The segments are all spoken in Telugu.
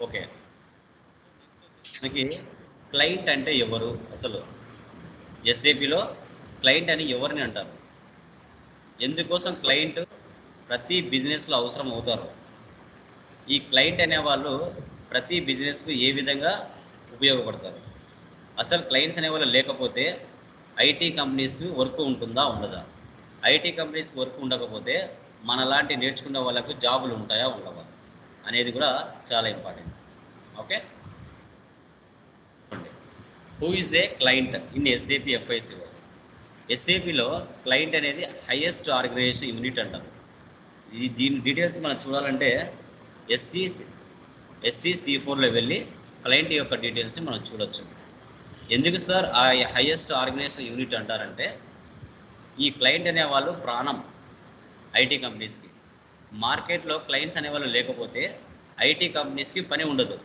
ఓకే. మనకి క్లయింట్ అంటే ఎవరు? అసలు ఎస్ఏపిలో క్లయింట్ అని ఎవరిని అంటారు? ఎందుకోసం క్లయింట్ ప్రతి బిజినెస్లో అవసరం అవుతారు? ఈ క్లయింట్ అనే వాళ్ళు ప్రతి బిజినెస్కు ఏ విధంగా ఉపయోగపడతారు? అసలు క్లయింట్స్ అనే వాళ్ళు లేకపోతే ఐటీ కంపెనీస్కి వర్క్ ఉంటుందా ఉండదా? ఐటీ కంపెనీస్కి వర్క్ ఉండకపోతే మనలాంటి నేర్చుకున్న వాళ్ళకు జాబులు ఉంటాయా ఉండవా? అనేది కూడా చాలా important okay who is a client in SAP FIC ఎస్ఏపిలో client అనేది హైయెస్ట్ ఆర్గనైజేషన్ యూనిట్ అంటారు. ఈ దీని డీటెయిల్స్ మనం చూడాలంటే ఎస్సీ ఎస్సీ సి ఫోర్లో వెళ్ళి క్లయింట్ యొక్క డీటెయిల్స్ని మనం చూడొచ్చు. ఎందుకు సార్ ఆ హైయెస్ట్ ఆర్గనైజేషన్ యూనిట్ అంటారంటే ఈ క్లయింట్ అనేవాళ్ళు ప్రాణం ఐటీ కంపెనీస్కి మార్కెట్లో క్లయింట్స్ అనేవాళ్ళు లేకపోతే ఐటీ కంపెనీస్కి పని ఉండదు.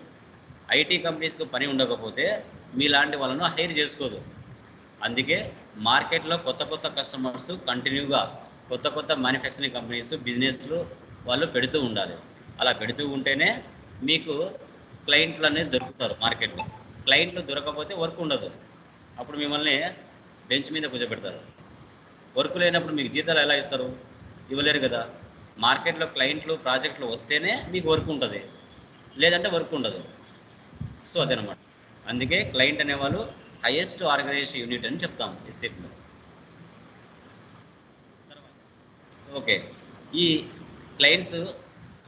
ఐటీ కంపెనీస్కి పని ఉండకపోతే మీలాంటి వాళ్ళను హైర్ చేసుకోదు. అందుకే మార్కెట్లో కొత్త కొత్త కస్టమర్స్ కంటిన్యూగా కొత్త కొత్త మ్యానుఫ్యాక్చరింగ్ కంపెనీస్ బిజినెస్లు వాళ్ళు పెడుతూ ఉండాలి. అలా పెడుతూ ఉంటేనే మీకు క్లయింట్లు అనేది దొరుకుతారు మార్కెట్లో. క్లయింట్లు దొరకకపోతే వర్క్ ఉండదు. అప్పుడు మిమ్మల్ని బెంచ్ మీద కూర్చోబెడతారు. వర్క్ లేనప్పుడు మీకు జీతాలు ఎలా ఇస్తారు? ఇవ్వలేరు కదా. మార్కెట్లో క్లయింట్లు ప్రాజెక్టులు వస్తేనే మీకు వర్క్ ఉంటుంది. లేదంటే వర్క్ ఉండదు. సో అదనమాట. అందుకే క్లయింట్ అనేవాళ్ళు హైయెస్ట్ ఆర్గనైజేషన్ యూనిట్ అని చెప్తాం ఎస్ఏపీలో ఓకే. ఈ క్లయింట్స్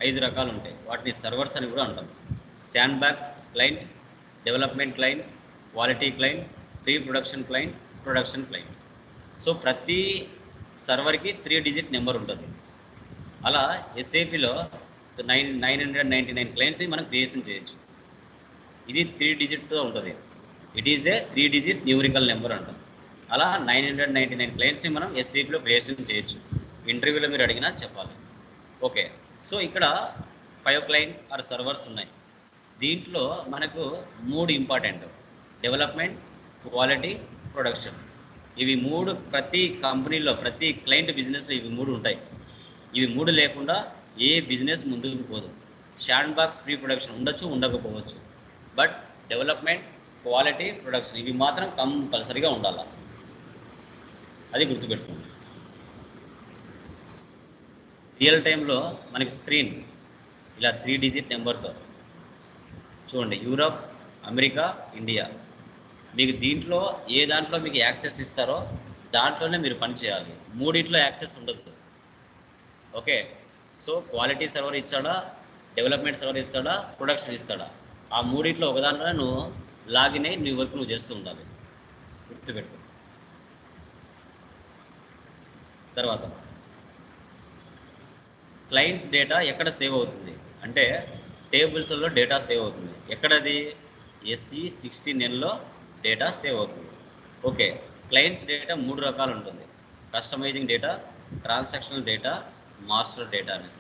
ఐదు రకాలు ఉంటాయి. వాటిని సర్వర్స్ అని కూడా అంటాం. Sand bags client development client quality client pre production client production client. So ప్రతి సర్వర్కి త్రీ డిజిట్ నెంబర్ ఉంటుంది. అలా ఎస్ఏపిలో nine nine hundred ninety nine క్లయింట్స్ని మనం క్రియేషన్ చేయొచ్చు. ఇది త్రీ డిజిట్తో ఉంటుంది. It is a three digit numerical number అంటాం. అలా నైన్ హండ్రెడ్ నైంటీ నైన్ క్లయింట్స్ని మనం ఎస్ఏపిలో క్రియేషన్ చేయొచ్చు. ఇంటర్వ్యూలో మీరు అడిగినా చెప్పాలి. ఓకే సో ఇక్కడ ఫైవ్ క్లయింట్స్ ఆర్ సర్వర్స్ ఉన్నాయి. దీంట్లో మనకు మూడు ఇంపార్టెంట్ డెవలప్మెంట్ క్వాలిటీ ప్రొడక్షన్ ఇవి మూడు ప్రతి కంపెనీలో ప్రతి క్లయింట్ బిజినెస్లో ఇవి మూడు ఉంటాయి. ఇవి మూడు లేకుండా ఏ బిజినెస్ ముందుకు పోదు. షాండ్ బాక్స్ ప్రీ ప్రొడక్షన్ ఉండొచ్చు ఉండకపోవచ్చు. బట్ డెవలప్మెంట్ క్వాలిటీ ప్రొడక్షన్ ఇవి మాత్రం కంపల్సరీగా ఉండాలి. అది గుర్తుపెట్టుకోండి. రియల్ టైంలో మనకి స్క్రీన్ ఇలా త్రీ డిజిట్ నెంబర్తో. చూడండి యూరప్ అమెరికా ఇండియా. మీకు దీంట్లో ఏ దాంట్లో మీకు యాక్సెస్ ఇస్తారో దాంట్లోనే మీరు పని చేయాలి. యాక్సెస్ ఉండదు. ఓకే. సో క్వాలిటీ సర్వర్ ఇస్తాడా? డెవలప్మెంట్ సర్వర్ ఇస్తాడా? ప్రొడక్షన్ ఇస్తాడా? ఆ మూడిట్లో ఒక నువ్వు లాగిన్ అయ్యి నీ వర్క్ నువ్వు చేస్తూ ఉండాలి. గుర్తుపెట్టు తర్వాత. క్లయింట్స్ డేటా ఎక్కడ సేవ్ అవుతుంది? అంటే టేబుల్స్లో డేటా సేవ్ అవుతుంది. ఎక్కడది? ఎస్సీ సిక్స్టీ ఎన్లో డేటా సేవ్ అవుతుంది. ఓకే. క్లయింట్స్ డేటా మూడు రకాలు ఉంటుంది. Customizing data transactional data master data అనేసి.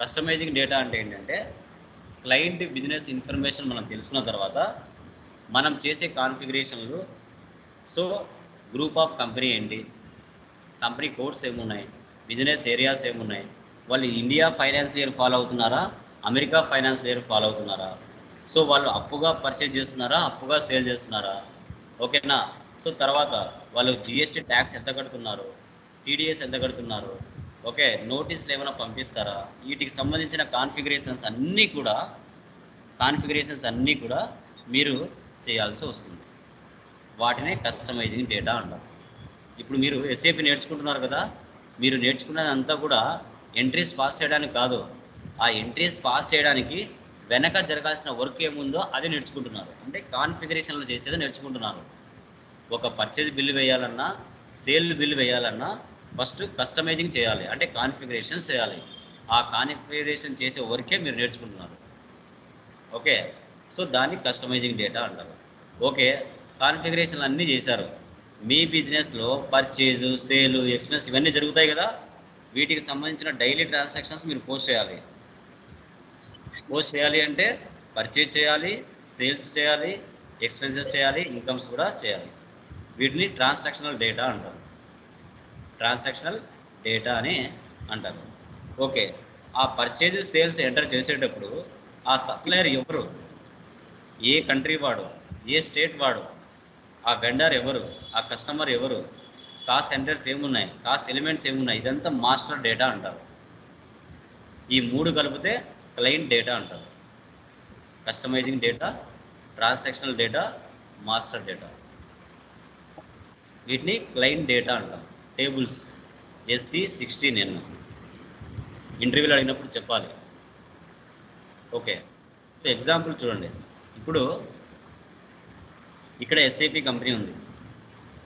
కస్టమైజింగ్ డేటా అంటే ఏంటంటే క్లయింట్ బిజినెస్ ఇన్ఫర్మేషన్ మనం తెలుసుకున్న తర్వాత మనం చేసే కాన్ఫిగరేషన్లు. సో గ్రూప్ ఆఫ్ కంపెనీ ఏంటి? కంపెనీ కోడ్స్ ఏమున్నాయి? బిజినెస్ ఏరియాస్ ఏమున్నాయి? వాళ్ళు ఇండియా ఫైనాన్స్ లేయర్ ఫాలో అవుతున్నారా? అమెరికా ఫైనాన్స్ ఇయర్ ఫాలో అవుతున్నారా? సో వాళ్ళు అప్పుగా పర్చేజ్ చేస్తున్నారా? అప్పుగా సేల్ చేస్తున్నారా? ఓకేనా? సో తర్వాత వాళ్ళు జిఎస్టీ ట్యాక్స్ ఎంత కడుతున్నారు? టీడీఎస్ ఎంత కడుతున్నారు? ఓకే నోటీసులు ఏమైనా పంపిస్తారా? వీటికి సంబంధించిన కాన్ఫిగరేషన్స్ అన్నీ కూడా కాన్ఫిగరేషన్స్ అన్నీ కూడా మీరు చేయాల్సి వస్తుంది. వాటినే కస్టమైజింగ్ డేటా అంటారు. ఇప్పుడు మీరు ఎస్ఏపి నేర్చుకుంటున్నారు కదా మీరు నేర్చుకున్నదంతా కూడా ఎంట్రీస్ పాస్ చేయడానికి కాదు. ఆ ఎంట్రీస్ పాస్ చేయడానికి వెనక జరగాల్సిన వర్క్ ఏముందో అది నేర్చుకుంటున్నారు. అంటే కాన్ఫిగరేషన్లు చేసేది నేర్చుకుంటున్నారు. ఒక పర్చేజ్ బిల్లు వేయాలన్నా సేల్ బిల్లు వేయాలన్నా ఫస్ట్ కస్టమైజింగ్ చేయాలి అంటే కాన్ఫిగరేషన్ చేయాలి. ఆ కాన్ఫిగరేషన్ చేసే వర్కే మీరు నేర్చుకుంటున్నారు. ఓకే? సో దాన్ని కస్టమైజింగ్ డేటా అంటారు. ఓకే? కాన్ఫిగరేషన్లు అన్నీ చేశారు. మీ బిజినెస్లో పర్చేజు సేలు ఎక్స్పెన్స్ ఇవన్నీ జరుగుతాయి కదా? వీటికి సంబంధించిన డైలీ ట్రాన్సాక్షన్స్ మీరు పోస్ట్ చేయాలి. పోస్ట్ చేయాలి అంటే పర్చేజ్ చేయాలి సేల్స్ చేయాలి ఎక్స్పెన్సెస్ చేయాలి ఇన్కమ్స్ కూడా చేయాలి. వీటిని ట్రాన్సాక్షనల్ డేటా అంటారు. ట్రాన్సాక్షనల్ డేటా అని అంటారు. ఓకే ఆ పర్చేజ్ సేల్స్ ఎంటర్ చేసేటప్పుడు ఆ సప్లయర్ ఎవరు? ఏ కంట్రీ వాడు? ఏ స్టేట్ వాడు? ఆ వెండర్ ఎవరు? ఆ కస్టమర్ ఎవరు? కాస్ట్ సెంటర్స్ ఏమున్నాయి? కాస్ట్ ఎలిమెంట్స్ ఏమున్నాయి? ఇదంతా మాస్టర్ డేటా అంటారు. ఈ మూడు కలిపితే క్లయింట్ డేటా అంటారు. Customizing data transactional data master data. వీటిని క్లయింట్ డేటా అంటాం టేబుల్స్ ఎస్సి సిక్స్టీన్ ఎన్ ఇంటర్వ్యూలో అడిగినప్పుడు చెప్పాలి. ఓకే. ఎగ్జాంపుల్ చూడండి. ఇప్పుడు ఇక్కడ ఎస్ఐపి కంపెనీ ఉంది.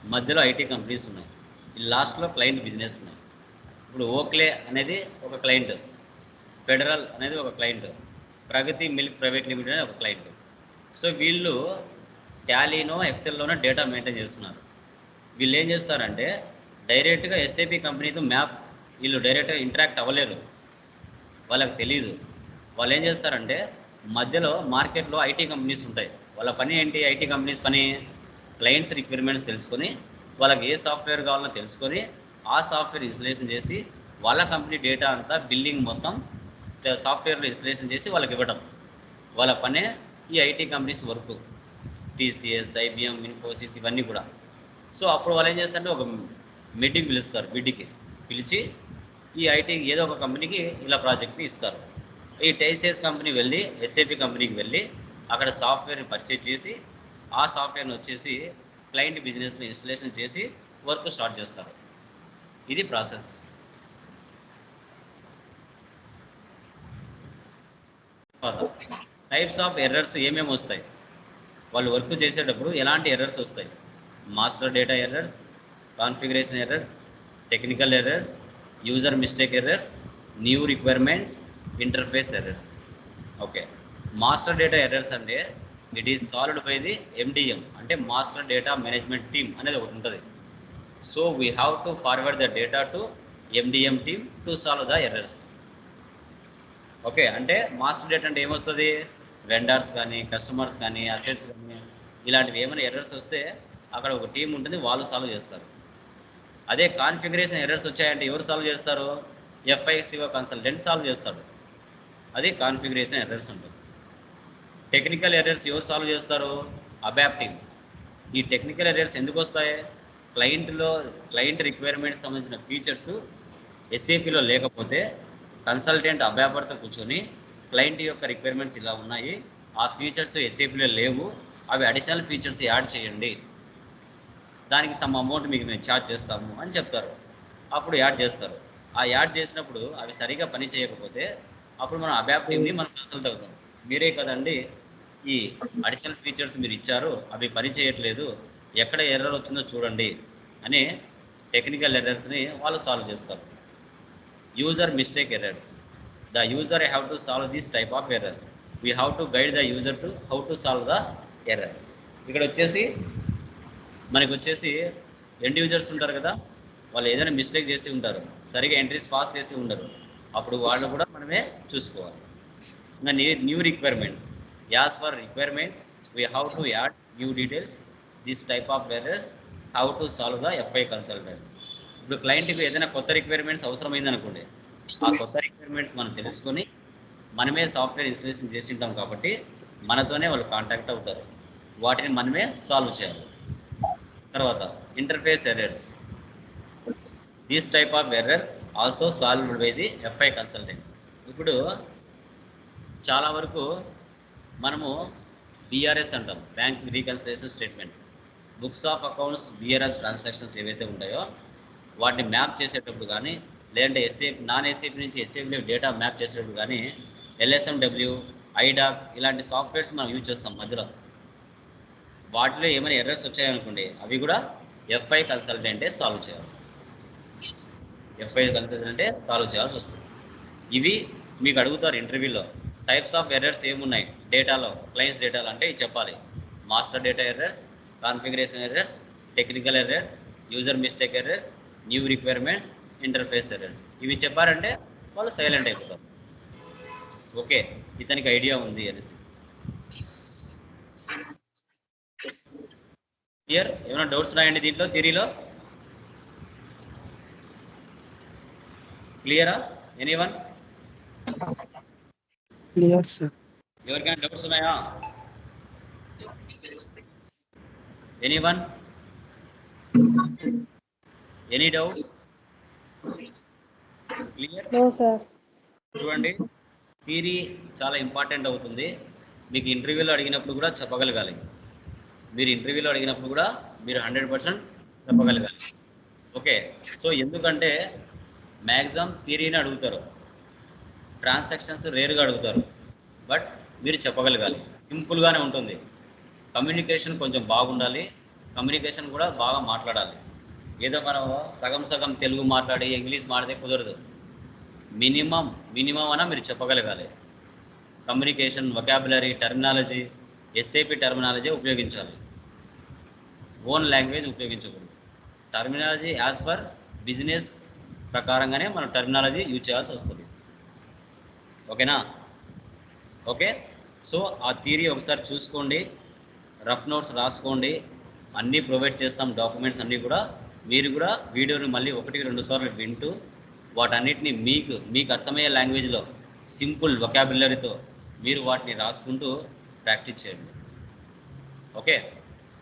మధ్యలో ఐటీ కంపెనీస్ ఉన్నాయి. ఈ లాస్ట్లో క్లయింట్ బిజినెస్ ఉన్నాయి. ఇప్పుడు ఓక్లే అనేది ఒక క్లయింట్. ఫెడరల్ అనేది ఒక client. Pragati milk private limited అనేది ఒక క్లయింట్. సో వీళ్ళు ట్యాలీనో ఎక్సెల్లోనో డేటా మెయింటైన్ చేస్తున్నారు. వీళ్ళు ఏం చేస్తారంటే డైరెక్ట్గా ఎస్ఏపి కంపెనీతో మ్యాప్ వీళ్ళు డైరెక్ట్గా ఇంటరాక్ట్ అవ్వలేరు. వాళ్ళకి తెలియదు వాళ్ళు ఏం చేస్తారంటే మధ్యలో మార్కెట్లో ఐటీ కంపెనీస్ ఉంటాయి. వాళ్ళ పని ఏంటి? ఐటీ కంపెనీస్ పని క్లయింట్స్ రిక్వైర్మెంట్స్ తెలుసుకొని వాళ్ళకి ఏ సాఫ్ట్వేర్ కావాలో తెలుసుకొని ఆ సాఫ్ట్వేర్ ఇన్స్టలేషన్ చేసి వాళ్ళ కంపెనీ డేటా అంతా బిల్లింగ్ మొత్తం సాఫ్ట్వేర్లో ఇన్స్టలేషన్ చేసి వాళ్ళకి ఇవ్వడం వాళ్ళ పనే ఈ IT companies work. TCS IBM Infosys ఇవన్నీ కూడా. సో అప్పుడు వాళ్ళు ఏం చేస్తారంటే ఒక మీటింగ్ పిలుస్తారు బిడ్డికి పిలిచి ఈ ఐటీ ఏదో ఒక కంపెనీకి ఇలా ప్రాజెక్ట్ని ఇస్తారు. ఈ టైసేస్ కంపెనీ వెళ్ళి ఎస్ఏపి కంపెనీకి వెళ్ళి అక్కడ సాఫ్ట్వేర్ని పర్చేజ్ చేసి ఆ సాఫ్ట్వేర్ని వచ్చేసి క్లయింట్ బిజినెస్ని ఇన్స్టలేషన్ చేసి వర్క్ స్టార్ట్ చేస్తారు. ఇది ప్రాసెస్. టైప్స్ ఆఫ్ ఎర్రర్స్ ఏమేమి వస్తాయి? వాళ్ళు వర్క్ చేసేటప్పుడు ఎలాంటి ఎర్రర్స్ వస్తాయి? Master data errors configuration errors technical errors user mistake errors new requirements interface errors okay master data errors అంటే it is solved by the MDM అంటే మాస్టర్ డేటా మేనేజ్మెంట్ టీమ్ అనేది ఒకటి ఉంటుంది. So we have to forward the data to MDM team to solve the errors okay అంటే మాస్టర్ డేటా అంటే ఏమొస్తుంది? వెండర్స్ కానీ కస్టమర్స్ కానీ అసెట్స్ కానీ ఇలాంటివి ఏమైనా ఎర్రర్స్ వస్తే అక్కడ ఒక టీం ఉంటుంది వాళ్ళు సాల్వ్ చేస్తారు. అదే కాన్ఫిగరేషన్ ఎర్రర్స్ వచ్చాయంటే ఎవరు సాల్వ్ చేస్తారు? ఎఫ్ఐసిఓ కన్సల్టెంట్ సాల్వ్ చేస్తాడు. అది కాన్ఫిగరేషన్ ఎర్రర్స్ ఉంటుంది. టెక్నికల్ ఎర్రర్స్ ఎవరు సాల్వ్ చేస్తారు? అబాప్ టీమ్ ఈ టెక్నికల్ ఎర్రర్స్ ఎందుకు వస్తాయి? క్లయింట్లో క్లయింట్ రిక్వైర్మెంట్ సంబంధించిన ఫీచర్స్ ఎస్ఏపిలో లేకపోతే కన్సల్టెంట్ అభ్యాపర్తో కూర్చొని క్లయింట్ యొక్క రిక్వైర్మెంట్స్ ఇలా ఉన్నాయి. ఆ ఫీచర్స్ ఎస్ఏపిలో లేవు. అవి అడిషనల్ ఫీచర్స్ యాడ్ చేయండి. దానికి సమ్ అమౌంట్ మీకు మేము ఛార్జ్ చేస్తాము అని చెప్తారు. అప్పుడు యాడ్ చేస్తారు. ఆ యాడ్ చేసినప్పుడు అవి సరిగా పని చేయకపోతే అప్పుడు మనం అబ్యాప్ టీమ్ని మనం కన్సల్ట్ అవుతాం. మీరే కదండి ఈ అడిషనల్ ఫీచర్స్ మీరు ఇచ్చారు అవి పని చేయట్లేదు ఎక్కడ ఎర్రర్ వచ్చిందో చూడండి అని టెక్నికల్ ఎర్రర్స్ని వాళ్ళు సాల్వ్ చేస్తారు. User mistake errors the user have to solve this type of error we have to guide the user to how to solve the error ఇక్కడ వచ్చేసి మనకి వచ్చేసి ఎండ్ యూజర్స్ ఉంటారు కదా వాళ్ళు ఏదైనా మిస్టేక్ చేసి ఉంటారు సరిగా ఎంట్రీస్ పాస్ చేసి ఉండరు. అప్పుడు వాళ్ళు కూడా మనమే చూసుకోవాలి. ఇంకా new new requirements as per requirement we how to add new details this type of errors how to solve the FI consultant ఇప్పుడు క్లయింట్కి ఏదైనా కొత్త రిక్వైర్మెంట్స్ అవసరమైంది అనుకోండి ఆ కొత్త రిక్వైర్మెంట్స్ మనం తెలుసుకొని మనమే సాఫ్ట్వేర్ ఇన్స్టలేషన్ చేసి ఉంటాం కాబట్టి మనతోనే వాళ్ళు కాంటాక్ట్ అవుతారు. వాటిని మనమే సాల్వ్ చేయాలి. తర్వాత interface errors this type of error also solved by the FI consultant ఇప్పుడు చాలా వరకు మనము బీఆర్ఎస్ అంటాం bank reconciliation statement books of accounts BRS transactions ఏవైతే ఉంటాయో వాటిని మ్యాప్ చేసేటప్పుడు కానీ లేదంటే ఎస్ఏపి నాన్ ఎస్ఏపి నుంచి ఎస్ఏపిలో డేటా మ్యాప్ చేసేటప్పుడు కానీ ఎల్ఎస్ఎండబ్ల్యూ ఐడాక్ ఇలాంటి సాఫ్ట్వేర్స్ మనం యూజ్ చేస్తాం మధ్యలో. వాటిలో ఏమైనా ఎర్రర్స్ వచ్చాయనుకోండి అవి కూడా ఎఫ్ఐ కన్సల్టెంటే సాల్వ్ చేయాలి. ఎఫ్ఐ కన్సల్టెంటే సాల్వ్ చేయాల్సి వస్తుంది. ఇవి మీకు అడుగుతారు ఇంటర్వ్యూలో టైప్స్ ఆఫ్ ఎర్రర్స్ ఏమున్నాయి? డేటాలో క్లయింట్స్ డేటాలో అంటే చెప్పాలి. Master data errors configuration errors technical errors user mistake errors new requirements interface errors ఇవి చెప్పారంటే వాళ్ళు సైలెంట్ అయిపోతారు. ఓకే ఇతనికి ఐడియా ఉంది అనేసి. క్లియర్ ఏమైనా డౌట్స్ ఉన్నాయండి దీంట్లో థిరీలో క్లియరా క్లియర్ సార్ ఎవరికైనా డౌట్స్ ఉన్నాయా? Any one any doubt clear no sir చూడండి థీరీ చాలా ఇంపార్టెంట్ అవుతుంది. మీకు ఇంటర్వ్యూలో అడిగినప్పుడు కూడా చెప్పగలగాలి. మీరు ఇంటర్వ్యూలో అడిగినప్పుడు కూడా మీరు హండ్రెడ్ పర్సెంట్ చెప్పగలగాలి. ఓకే సో ఎందుకంటే మ్యాక్సిమం థీరీని అడుగుతారు. ట్రాన్సాక్షన్స్ రేర్గా అడుగుతారు. బట్ మీరు చెప్పగలగాలి. సింపుల్గానే ఉంటుంది. కమ్యూనికేషన్ కొంచెం బాగుండాలి. కమ్యూనికేషన్ కూడా బాగా మాట్లాడాలి. ఏదో మనం సగం సగం తెలుగు మాట్లాడి ఇంగ్లీష్ మాట్లాడితే కుదరదు. మినిమం మినిమం అన్న మీరు చెప్పగలగాలి. Communication vocabulary terminology SAP terminology ఉపయోగించాలి. ఓన్ లాంగ్వేజ్ ఉపయోగించకూడదు. టర్మినాలజీ యాజ్ పర్ బిజినెస్ ప్రకారంగానే మనం టర్మినాలజీ యూజ్ చేయాల్సి వస్తుంది. ఓకేనా ఓకే సో ఆ థియరీ ఒకసారి చూసుకోండి. రఫ్ నోట్స్ రాసుకోండి. అన్నీ ప్రొవైడ్ చేస్తాం. డాక్యుమెంట్స్ అన్నీ కూడా. మీరు కూడా వీడియోని మళ్ళీ ఒకటికి రెండు సార్లు వింటూ వాటన్నిటిని మీకు మీకు అర్థమయ్యే లాంగ్వేజ్లో సింపుల్ వొకాబులరీతో మీరు వాటిని రాసుకుంటూ ప్రాక్టీస్ చేయండి. ఓకే?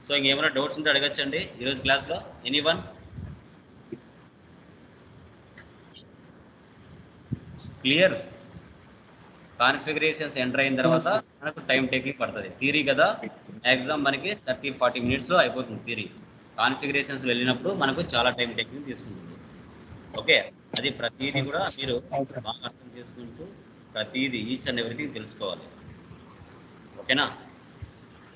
సో ఇంకేమైనా డౌట్స్ ఉంటే అడగచ్చండి ఈరోజు క్లాస్లో. Any one clear? Configurations enter అయిన తర్వాత మనకు టైం టేకింగ్ పడుతుంది. థీరీ కదా? మ్యాక్సిమం మనకి థర్టీ ఫార్టీ మినిట్స్లో అయిపోతుంది థీరీ కాన్ఫిగరేషన్స్ వెళ్ళినప్పుడు మనకు చాలా టైం టేకింగ్ తీసుకుంటుంది. ఓకే? అది ప్రతిదీ కూడా మీరు బాగా అర్థం చేసుకుంటూ ప్రతిదీ ఈచ్ అండ్ ఎవ్రీథింగ్ తెలుసుకోవాలి. ఓకేనా